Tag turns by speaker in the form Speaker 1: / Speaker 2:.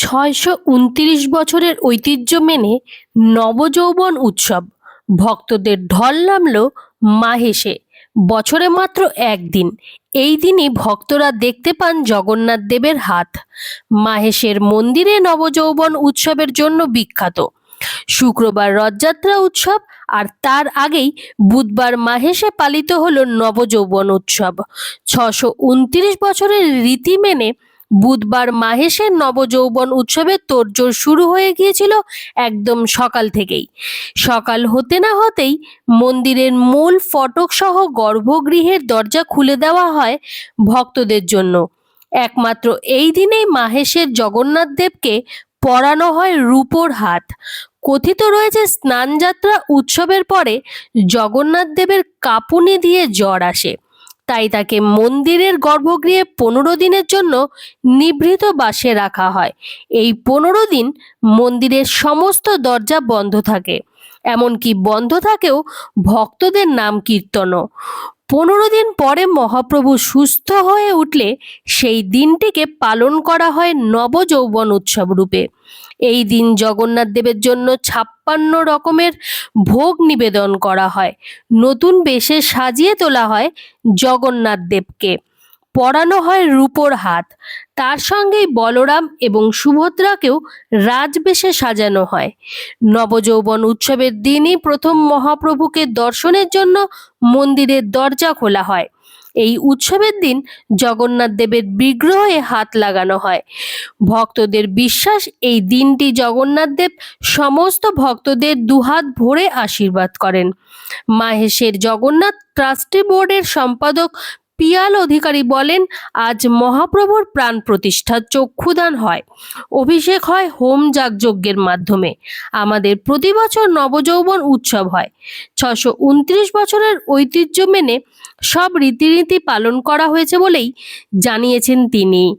Speaker 1: ছয়শো উনত্রিশ বছরের ঐতিহ্য মেনে নবযৌবন উৎসব। ভক্তদের ঢল নামল মাহেশে। বছরে মাত্র একদিন। এই দিনই ভক্তরা দেখতে পান জগন্নাথ দেবের হাত। মাহেশের মন্দিরে নবযৌবন উৎসবের জন্য বিখ্যাত। শুক্রবার রথযাত্রা উৎসব আর তার আগেই বুধবার মাহেশে পালিত হলো নবযৌবন উৎসব। ছশো উনত্রিশ বছরের রীতি মেনে বুধবার মাহেশের নবযৌবন উৎসবের তোড়জোড় শুরু হয়ে গিয়েছিল একদম সকাল থেকেই। সকাল হতে না হতেই মন্দিরের মূল ফটক সহ গর্ভগৃহের দরজা খুলে দেওয়া হয় ভক্তদের জন্য। একমাত্র এই দিনেই মাহেশের জগন্নাথ দেবকে পরানো হয় রূপোর হাত। কথিত রয়েছে স্নানযাত্রা উৎসবের পরে জগন্নাথ দেবের কাঁপুনি দিয়ে জ্বর আসে। তাই তাকে মন্দিরের গর্ভগৃহে পনেরো দিনের জন্য নিভৃত বাসে রাখা হয়। এই পনেরো দিন মন্দিরের সমস্ত দরজা বন্ধ থাকে। এমনকি বন্ধ থাকেও ভক্তদের নাম কীর্তনও। পনেরো দিন পরে মহাপ্রভু সুস্থ হয়ে উঠলে সেই দিনটিকে পালন করা হয় নবযৌবন উৎসব রূপে। এই দিন জগন্নাথ দেবের জন্য ছাপ্পান্ন রকমের ভোগ নিবেদন করা হয়। নতুন বেশে সাজিয়ে তোলা হয় জগন্নাথ দেবকে। পরানো হয় রূপোর হাত। তার সঙ্গেই বলরাম এবং সুভদ্রাকেও রাজবেশে সাজানো হয়। নবযৌবন উৎসবের দিনই প্রথম মহাপ্রভুকে দর্শনের জন্য মন্দিরের দরজা খোলা হয়। এই উৎসবের দিন জগন্নাথ দেবের বিগ্রহে হাত লাগানো হয়। ভক্তদের বিশ্বাস, এই দিনটি জগন্নাথ দেব সমস্ত ভক্তদের দুহাত ভরে আশীর্বাদ করেন। মাহেশের জগন্নাথ ট্রাস্টি বোর্ডের সম্পাদক পিয়াল অধিকারী বলেন, আজ মহাপ্রভুর প্রাণ প্রতিষ্ঠা চক্ষুদান হয়। অভিষেক হয় হোম যাগযজ্ঞের মাধ্যমে। আমাদের প্রতি বছর নবযৌবন উৎসব হয়। ছশো উনত্রিশ বছরের ঐতিহ্য মেনে সব রীতিনীতি পালন করা হয়েছে বলেই জানিয়েছেন তিনি।